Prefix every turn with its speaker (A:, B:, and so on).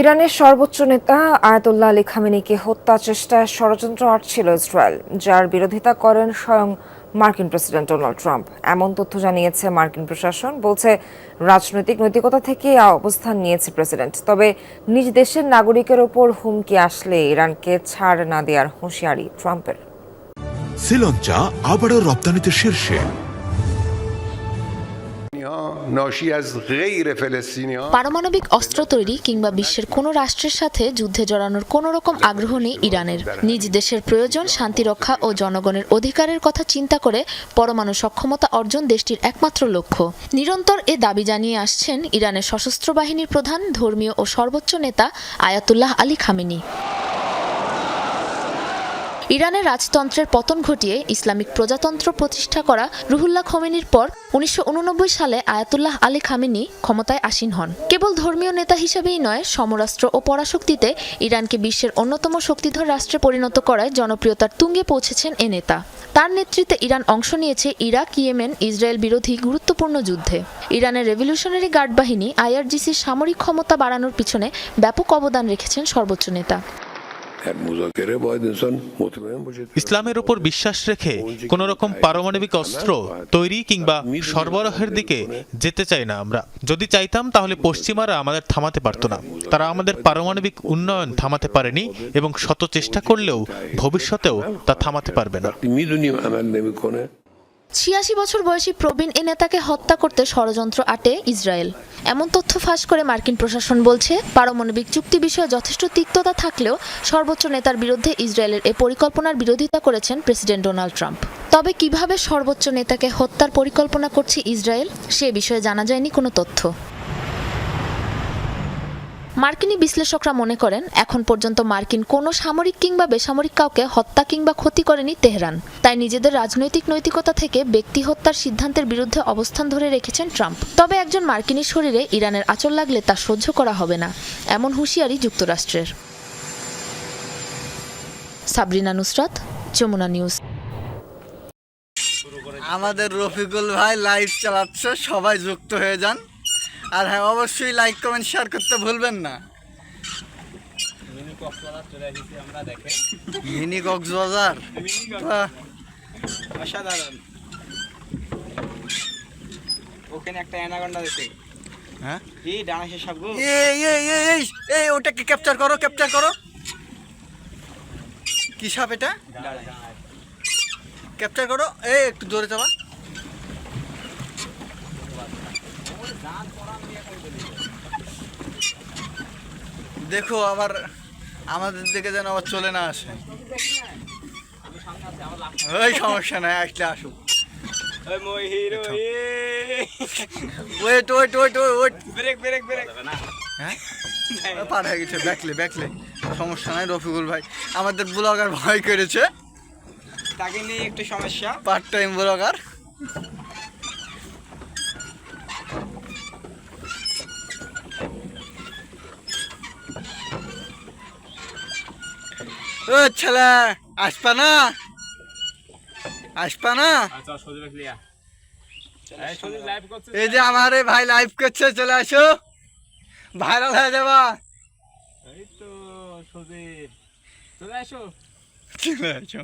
A: ইরানের সর্বোচ্চ নেতা আয়াতুল্লাহ আলী খামেনিকে হত্যা চেষ্টায় ষড়যন্ত্র আটছিল ইসরায়েল, যার বিরোধিতা করেন স্বয়ং মার্কিন প্রেসিডেন্ট ডোনাল্ড ট্রাম্প। এমন তথ্য জানিয়েছে মার্কিন প্রশাসন। বলছে, রাজনৈতিক নৈতিকতা থেকে অবস্থান নিয়েছে প্রেসিডেন্ট। তবে নিজ দেশের নাগরিকের ওপর হুমকি আসলে ইরানকে ছাড় না দেওয়ার হুঁশিয়ারি ট্রাম্পের।
B: শ্রীলঞ্চা আবারও রপ্তানিতে শীর্ষে।
C: পারমাণবিক অস্ত্র তৈরি কিংবা বিশ্বের কোনো রাষ্ট্রের সাথে যুদ্ধে জড়ানোর কোনো রকম আগ্রহ নেই ইরানের। নিজ দেশের প্রয়োজন, শান্তি রক্ষা ও জনগণের অধিকারের কথা চিন্তা করে পরমাণু সক্ষমতা অর্জন দেশটির একমাত্র লক্ষ্য। নিরন্তর এ দাবি জানিয়ে আসছেন ইরানের সশস্ত্র বাহিনীর প্রধান, ধর্মীয় ও সর্বোচ্চ নেতা আয়াতুল্লাহ আলী খামেনি। ইরানের রাজতন্ত্রের পতন ঘটিয়ে ইসলামিক প্রজাতন্ত্র প্রতিষ্ঠা করা রুহুল্লাহ খমেনির পর উনিশশো উননব্বই সালে আয়াতুল্লাহ আলী খামেনি ক্ষমতায় আসীন হন। কেবল ধর্মীয় নেতা হিসেবেই নয় সমরাষ্ট্র ও পরাশক্তিতে ইরানকে বিশ্বের অন্যতম শক্তিধর রাষ্ট্রে পরিণত করায় জনপ্রিয়তার তুঙ্গে পৌঁছেছেন এ নেতা। তার নেতৃত্বে ইরান অংশ নিয়েছে ইরাক, ইয়েমেন, ইসরায়েল বিরোধী গুরুত্বপূর্ণ যুদ্ধে। ইরানের রেভলিউশনারি গার্ড বাহিনী আইআরজিসির সামরিক ক্ষমতা বাড়ানোর পিছনে ব্যাপক অবদান রেখেছেন সর্বোচ্চ নেতা।
D: ইসলামের উপর বিশ্বাস রেখে কোন রকম পারমাণবিক অস্ত্র তৈরি কিংবা সরবরাহের দিকে যেতে চাই না আমরা। যদি চাইতাম তাহলে পশ্চিমারা আমাদের থামাতে পারতো না। তারা আমাদের পারমাণবিক উন্নয়ন থামাতে পারেনি এবং শত চেষ্টা করলেও ভবিষ্যতেও তা থামাতে পারবে না।
C: ছিয়াশি বছর বয়সী প্রবীণ এ নেতাকে হত্যা করতে ষড়যন্ত্র আটে ইসরায়েল। এমন তথ্য ফাঁস করে মার্কিন প্রশাসন বলছে, পারমাণবিক চুক্তি বিষয়ে যথেষ্ট তিক্ততা থাকলেও সর্বোচ্চ নেতার বিরুদ্ধে ইসরায়েলের এ পরিকল্পনার বিরোধিতা করেছেন প্রেসিডেন্ট ডোনাল্ড ট্রাম্প। তবে কীভাবে সর্বোচ্চ নেতাকে হত্যার পরিকল্পনা করছে ইসরায়েল, সে বিষয়ে জানা যায়নি কোনো তথ্য। মার্কিনী বিশ্লেষকরা মনে করেন, এখন পর্যন্ত মার্কিন কোনো সামরিক কিংবা বেসামরিক কাউকে হত্যা কিংবা ক্ষতি করেনি তেহরান। তাই নিজেদের রাজনৈতিক নৈতিকতা থেকে ব্যক্তি হত্যার সিদ্ধান্তের বিরুদ্ধে অবস্থান ধরে রেখেছেন ট্রাম্প। তবে একজন মার্কিনীর শরীরে ইরানের আচর লাগলে তা সহ্য করা হবে না, এমন হুঁশিয়ারি যুক্তরাষ্ট্রের। সাবরিনা নুসরাত, যমুনা নিউজ।
E: আমাদের রফিকুল ভাই লাইভ চালাচ্ছে, সবাই যুক্ত হয়ে যান। আর হ্যাঁ অবশ্যই লাইক কমেন্ট শেয়ার করতে ভুলবেন না। মিনি কক্সবাজার
F: অসাধারণ ওখানে একটা অ্যানাকন্ডা দেখে
E: হ্যাঁ?
F: এই ডানাসের সাপগো
E: এই এই এই এই এই ওটাকে ক্যাপচার করো ক্যাপচার করো। কি সাপ এটা? ক্যাপচার করো। এই একটু জোরে চালা দেখো আবার আমাদের দিকে যেন আবার চলে না আসে। ওই সমস্যা নাই আসলে আসুক।
F: ওই মই hero
E: wait wait wait wait
F: break break break.
E: হ্যাঁ? পার হয়ে গেছে ব্যাকলে ব্যাকলে সমস্যা নাই রফিকুল ভাই। আমাদের ব্লগার ভয় করেছে।
F: তাকে নিয়ে একটু সমস্যা।
E: Part time blogger. ও ছেলে আসবা না? আসবা না? এই যে। আমার এই ভাই লাইভ করছে চলে আসো। ভাইরাল হয়ে যাবা।
F: এই তো চলে আসো।
E: চলে আসো।